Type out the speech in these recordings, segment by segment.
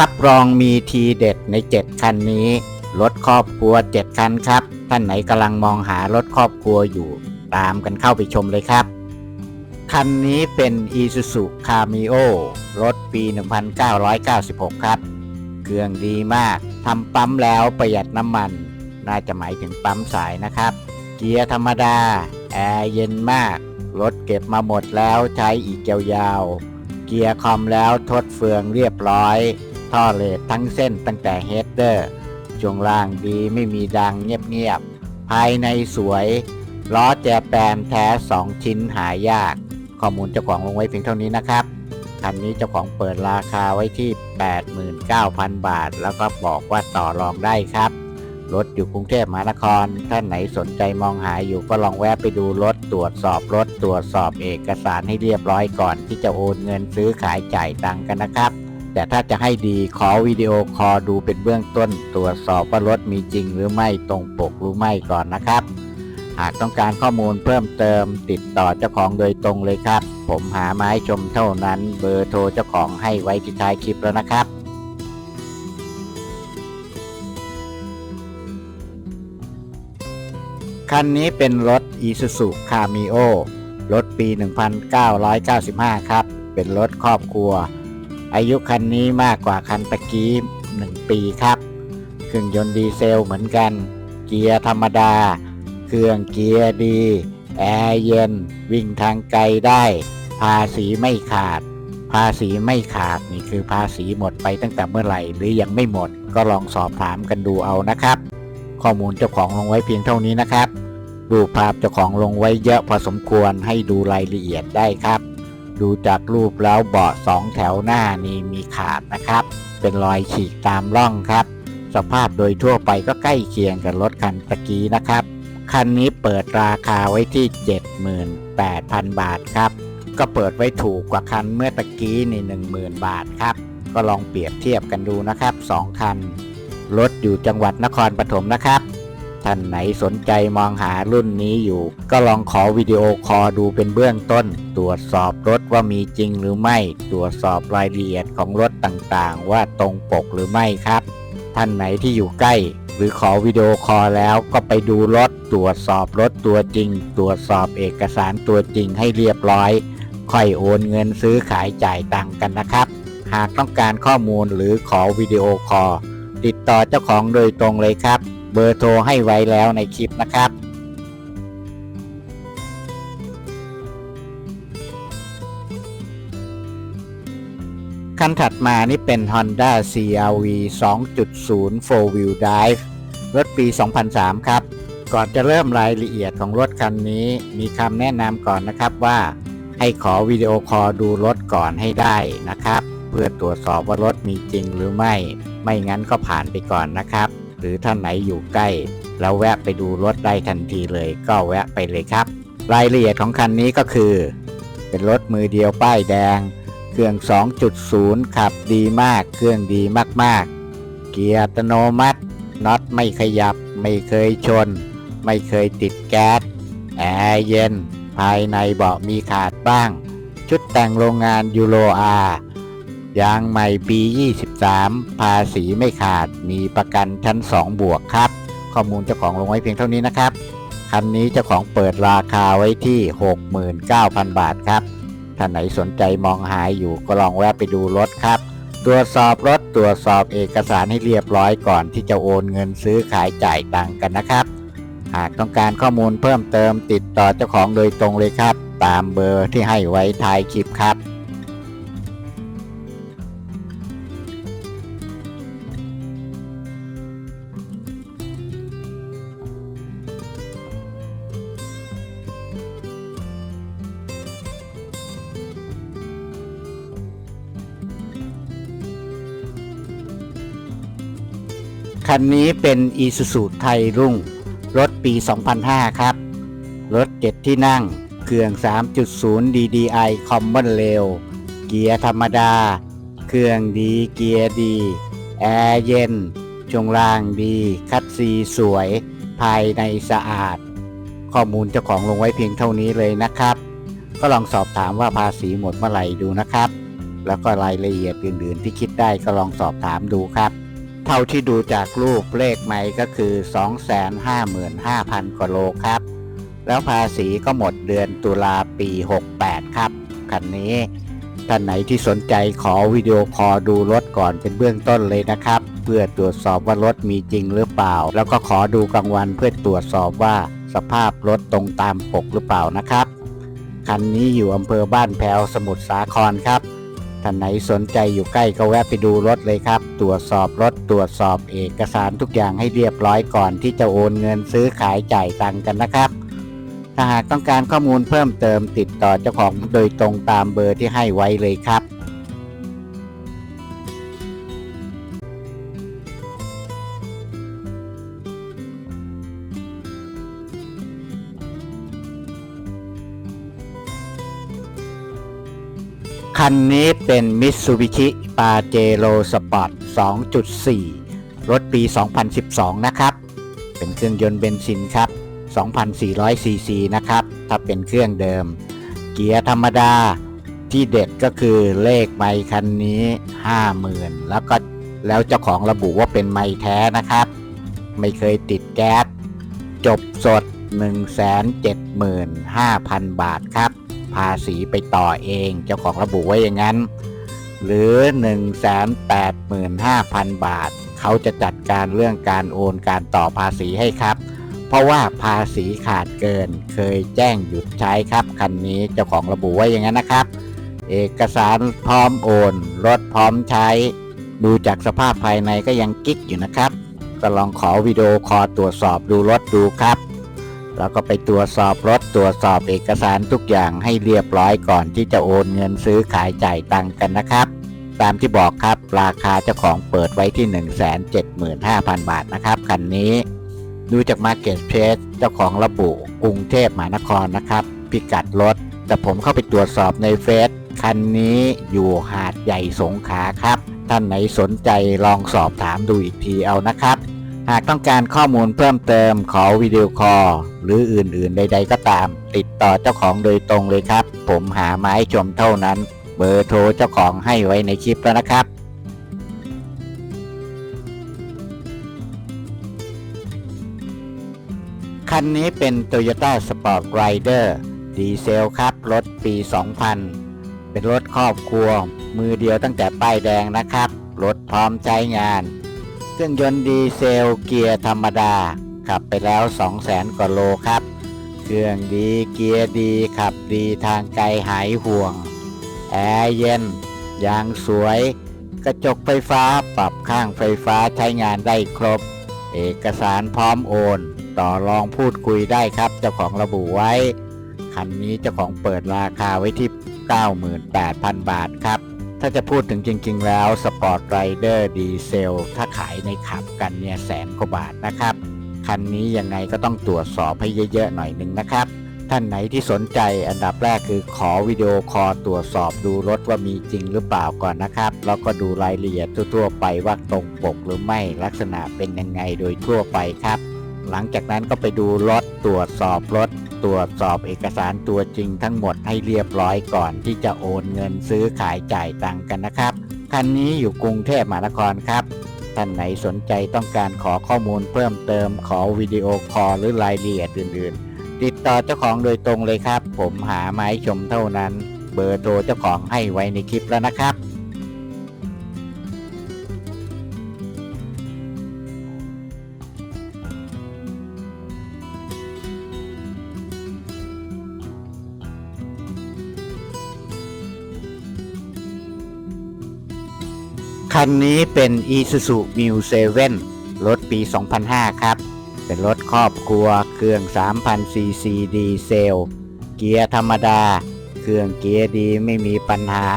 รับรองมีทีเด็ดใน 7 คันนี้ รถครอบครัว 7 คันครับ ท่านไหนกำลังมองหารถครอบครัวอยู่ ตามกันเข้าไปชมเลยครับ คันนี้เป็น Isuzu Cameo รถปี 1996 ครับ เครื่องดีมากทำปั๊มแล้วประหยัดน้ำมัน น่าจะหมายถึงปั๊มสายนะครับ เกียร์ธรรมดา แอร์เย็นมาก รถเก็บมาหมดแล้วใช้อีกยาวๆเกียร์คอมแล้วทดเฟืองเรียบร้อย ท่อเลดทั้งเส้นตั้งแต่เฮดเดอร์ช่วงล่างดีไม่มีดังเงียบๆ ภายในสวยล้อแจแปนแท้ 2 ชิ้นหายาก ข้อมูลเจ้าของลงไว้เพียงเท่านี้นะครับคันนี้เจ้าของเปิดราคาไว้ที่ 89,000 บาท แล้วก็บอกว่าต่อรองได้ครับ รถอยู่กรุงเทพมหานคร ท่านไหนสนใจมองหาอยู่ก็ลองแวะไปดูรถตรวจสอบรถตรวจสอบเอกสารให้เรียบร้อยก่อน ที่จะโอนเงินซื้อขายจ่ายตังค์กันนะครับ แต่ถ้าจะให้ดีขอวิดีโอคอดูเป็นเบื้องต้น ตรวจสอบว่ารถมีจริงหรือไม่ตรงปกหรือไม่ก่อนนะครับ หากต้องการข้อมูลเพิ่มเติม ติดต่อเจ้าของโดยตรงเลยครับ ผมหาไม้ชมเท่านั้น เบอร์โทรเจ้าของให้ไว้ที่ท้ายคลิปแล้วนะครับคันนี้เป็นรถ Isuzu Cameo รถปี 1995 ครับ เป็นรถครอบครัว อายุคันนี้มากกว่าคันตะกี้ 1 ปีครับ เครื่องยนต์ดีเซลเหมือนกัน เกียร์ธรรมดา เครื่องเกียร์ดี แอร์เย็น วิ่งทางไกลได้ ภาษีไม่ขาด ภาษีไม่ขาดนี่คือภาษีหมดไปตั้งแต่เมื่อไหร่ หรือยังไม่หมดก็ลองสอบถามกันดูเอานะครับ ข้อมูลเจ้าของลงไว้เพียงเท่านี้นะครับรูปภาพเจ้าของลงไว้เยอะพอสมควรให้ดูรายละเอียดได้ครับ ดูจากรูปแล้วเบาะสองแถวหน้านี่มีขาดนะครับ เป็นรอยฉีกตามร่องครับ สภาพโดยทั่วไปก็ใกล้เคียงกับรถคันตะกี้นะครับ คันนี้เปิดราคาไว้ที่ 78,000 บาทครับ ก็เปิดไว้ถูกกว่าคันเมื่อตะกี้ในี่10,000 บาทครับ ก็ลองเปรียบเทียบกันดูนะครับสองคัน รถอยู่จังหวัดนครปฐมนะครับ ท่านไหนสนใจมองหารุ่นนี้อยู่ ก็ลองขอวิดีโอคอลดูเป็นเบื้องต้น ตรวจสอบรถว่ามีจริงหรือไม่ ตรวจสอบรายละเอียดของรถต่างๆ ว่าตรงปกหรือไม่ครับ ท่านไหนที่อยู่ใกล้ หรือขอวิดีโอคอลแล้วก็ไปดูรถ ตรวจสอบรถตัวจริง ตรวจสอบเอกสารตัวจริงให้เรียบร้อย ค่อยโอนเงินซื้อขายจ่ายตังกันนะครับ หากต้องการข้อมูลหรือขอวิดีโอคอลติดต่อเจ้าของโดยตรงเลยครับ เบอร์โทรให้ไว้แล้วในคลิปนะครับคันถัดมานี่เป็น Honda CRV 2.0 4 Wheel Drive รถปี 2003 ครับ ก่อนจะเริ่มรายละเอียดของรถคันนี้ มีคำแนะนำก่อนนะครับว่า ให้ขอวิดีโอคอลดูรถก่อนให้ได้นะครับ เพื่อตรวจสอบว่ารถมีจริงหรือไม่ ไม่งั้นก็ผ่านไปก่อนนะครับ หรือท่านไหนอยู่ใกล้แล้วแวะไปดูรถได้ทันทีเลย ก็แวะไปเลยครับ รายละเอียดของคันนี้ก็คือ เป็นรถมือเดียวป้ายแดง เครื่อง 2.0 ขับดีมาก เครื่องดีมากๆ เกียร์อัตโนมัติน็อตไม่ขยับ ไม่เคยชน ไม่เคยติดแก๊สแอร์เย็น ภายในเบาะมีขาดบ้าง ชุดแต่งโรงงานยูโรอาร์ ยางใหม่ปี 23 ภาษีไม่ขาด มีประกันชั้น 2 บวกครับ ข้อมูลเจ้าของลงไว้เพียงเท่านี้นะครับ คันนี้เจ้าของเปิดราคาไว้ที่ 69,000 บาทครับท่านไหนสนใจมองหายอยู่ก็ลองแวะไปดูรถครับ ตรวจสอบรถตรวจสอบเอกสารให้เรียบร้อยก่อนที่จะโอนเงินซื้อขายจ่ายตังค์กันนะครับ หากต้องการข้อมูลเพิ่มเติมติดต่อเจ้าของโดยตรงเลยครับ ตามเบอร์ที่ให้ไว้ท้ายคลิปครับ คันนี้เป็น Isuzu ไทยรุ่ง รถปี 2005 ครับ รถ 7 ที่นั่ง เครื่อง 3.0 DDI Common Rail เกียร์ธรรมดา เครื่องดีเกียร์ดี แอร์เย็น ช่วงล่างดี คัดซีสวย ภายในสะอาด ข้อมูลเจ้าของลงไว้เพียงเท่านี้เลยนะครับ ก็ลองสอบถามว่าภาษีหมดเมื่อไหร่ดูนะครับ แล้วก็รายละเอียดอื่นๆที่คิดได้ก็ลองสอบถามดูครับ เท่าที่ดูจากรูปเลขไม้ก็คือ 255,000กว่าโลครับ แล้วภาษีก็หมดเดือนตุลาปี 68 ครับ คันนี้ ท่านไหนที่สนใจขอวิดีโอคอลดูรถก่อนเป็นเบื้องต้นเลยนะครับ เพื่อตรวจสอบว่ารถมีจริงหรือเปล่า แล้วก็ขอดูกลางวันเพื่อตรวจสอบว่าสภาพรถตรงตามปกหรือเปล่านะครับ คันนี้อยู่อำเภอบ้านแพวสมุทรสาครครับ ท่านไหนสนใจอยู่ใกล้ก็แวะไปดูรถเลยครับ ตรวจสอบรถตรวจสอบเอกสารทุกอย่างให้เรียบร้อยก่อนที่จะโอนเงินซื้อขายจ่ายตังกันนะครับ ถ้าหากต้องการข้อมูลเพิ่มเติมติดต่อเจ้าของโดยตรงตามเบอร์ที่ให้ไว้เลยครับ คันนี้เป็น Mitsubishi Pajero Sport 2.4 รถปี 2012 นะครับ เป็นเครื่องยนต์เบนซินครับ 2,400 ซีซีนะครับ ถ้าเป็นเครื่องเดิม เกียร์ธรรมดาที่เด็ดก็คือเลขไมค์คันนี้ 50,000 แล้วก็แล้วเจ้าของระบุว่าเป็นไมค์แท้นะครับ ไม่เคยติดแก๊ส จบสด 175,000 บาทครับ ภาษีไปต่อเอง เจ้าของระบุไว้อย่างนั้น หรือ 185,000 บาท เขาจะจัดการเรื่องการโอนการต่อภาษีให้ครับ เพราะว่าภาษีขาดเกินเคยแจ้งหยุดใช้ครับคันนี้เจ้าของระบุไว้อย่างนั้นนะครับ เอกสารพร้อมโอนรถพร้อมใช้ ดูจากสภาพภายในก็ยังกิ๊กอยู่นะครับก็ลองขอวิดีโอคอลตรวจสอบดูรถดูครับ แล้วก็ไปตรวจสอบรถตรวจสอบเอกสารทุกอย่างให้เรียบร้อยก่อนที่จะโอนเงินซื้อขายจ่ายตังกันนะครับ ตามที่บอกครับราคาเจ้าของเปิดไว้ที่ 175,000 บาทนะครับคันนี้ ดูจาก Market Place เจ้าของระบุกรุงเทพมหานครนะครับ พิกัดรถ แต่ผมเข้าไปตรวจสอบในเฟซคันนี้อยู่หาดใหญ่สงขลาครับ ท่านไหนสนใจลองสอบถามดูอีกทีเอานะครับ หากต้องการข้อมูลเพิ่มเติมขอวิดีโอคอลหรืออื่นๆใด ๆ ก็ตาม ติดต่อเจ้าของโดยตรงเลยครับ ผมหาไมาให้ชมเท่านั้น เบอร์โทรเจ้าของให้ไว้ในคลิปแล้วนะครับคันนี้เป็น Toyota Sport Rider ดีเซลครับ รถปี 2000 เป็นรถครอบครัว มือเดียวตั้งแต่ป้ายแดงนะครับ รถพร้อมใช้งาน เครื่องยนต์ดีเซลเกียร์ธรรมดา ขับไปแล้ว 200,000กว่าโลครับ เครื่องดีเกียร์ดีขับดีทางไกลหายห่วง แอร์เย็น ยางสวย กระจกไฟฟ้าปรับข้างไฟฟ้าใช้งานได้ครบ เอกสารพร้อมโอน ต่อรองพูดคุยได้ครับ เจ้าของระบุไว้ คันนี้เจ้าของเปิดราคาไว้ที่ 98,000 บาทครับ ถ้าจะพูดถึงจริง ๆ แล้วสปอร์ตไรเดอร์ดีเซลถ้าขายในขับกันเนี่ยแสนกว่าบาทนะครับ คันนี้ยังไงก็ต้องตรวจสอบให้เยอะ ๆ หน่อยหนึ่งนะครับ ท่านไหนที่สนใจอันดับแรกคือขอวิดีโอคอลตรวจสอบดูรถว่ามีจริงหรือเปล่าก่อนนะครับ แล้วก็ดูรายละเอียดทั่วๆไปว่าตรงปกหรือไม่ลักษณะเป็นยังไงโดยทั่วไปครับ หลังจากนั้นก็ไปดูรถตรวจสอบรถ ตรวจสอบเอกสารตัวจริงทั้งหมดให้เรียบร้อยก่อนที่จะโอนเงินซื้อขายจ่ายตังกันนะครับ คันนี้อยู่กรุงเทพมหานครครับท่านไหนสนใจต้องการขอข้อมูลเพิ่มเติมขอวิดีโอคอลหรือรายละเอียดอื่น ๆ ติดต่อเจ้าของโดยตรงเลยครับ ผมหาไม้ชมเท่านั้น เบอร์โทรเจ้าของให้ไว้ในคลิปแล้วนะครับ คันนี้เป็น Isuzu Mu 7รถปี 2005 ครับ เป็นรถครอบครัวเครื่อง 3,000 ซีซีดีเซล เกียร์ธรรมดา เครื่องเกียร์ดีไม่มีปัญหา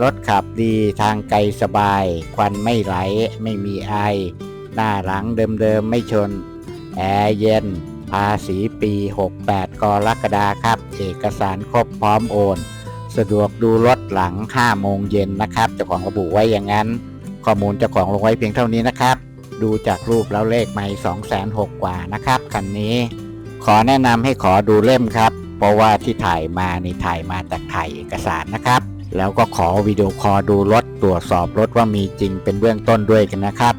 รถขับดีทางไกลสบาย ควันไม่ไหล ไม่มีไอ หน้าหลังเดิมๆไม่ชน แอร์เย็น ภาษีปี 68 กรกฎาครับ เอกสารครบพร้อมโอน สะดวกดูรถหลัง5โมงเย็นนะครับเจ้าของระบุไว้อย่างนั้น ข้อมูลเจ้าของลงไว้เพียงเท่านี้นะครับ ดูจากรูปแล้วเลขไม่2 6 0 0 0กว่านะครับคันนี้ ขอแนะนำให้ขอดูเล่มครับ เพราะว่าที่ถ่ายมานี่ถ่ายมาจากถ่ายเอกสารนะครับ แล้วก็ขอวิดีโอคอลดูรถตรวจสอบรถว่ามีจริงเป็นเบื้องต้นด้วยกันนะครับ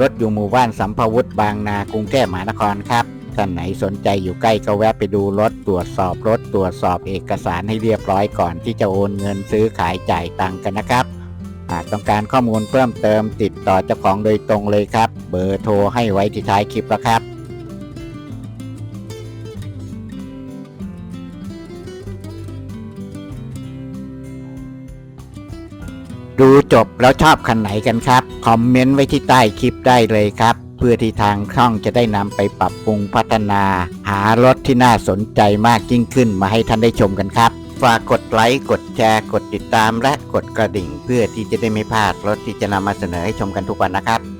รถอยู่หมู่บ้านสัมภวุฒิบางนากรุงเทพมหานครครับ ท่านไหนสนใจอยู่ใกล้ก็แวะไปดูรถตรวจสอบรถตรวจสอบเอกสารให้เรียบร้อยก่อนที่จะโอนเงินซื้อขายจ่ายตังค์กันนะครับหากต้องการข้อมูลเพิ่มเติมติดต่อเจ้าของโดยตรงเลยครับ เบอร์โทรให้ไว้ที่ท้ายคลิปแล้วครับดูจบแล้วชอบคันไหนกันครับ คอมเมนต์ไว้ที่ใต้คลิปได้เลยครับ เพื่อที่ทางช่องจะได้นำไปปรับปรุงพัฒนา หารถที่น่าสนใจมากยิ่งขึ้นมาให้ท่านได้ชมกันครับ ฝากกดไลค์ กดแชร์ กดติดตามและกดกระดิ่ง เพื่อที่จะได้ไม่พลาดรถที่จะนำมาเสนอให้ชมกันทุกวันนะครับ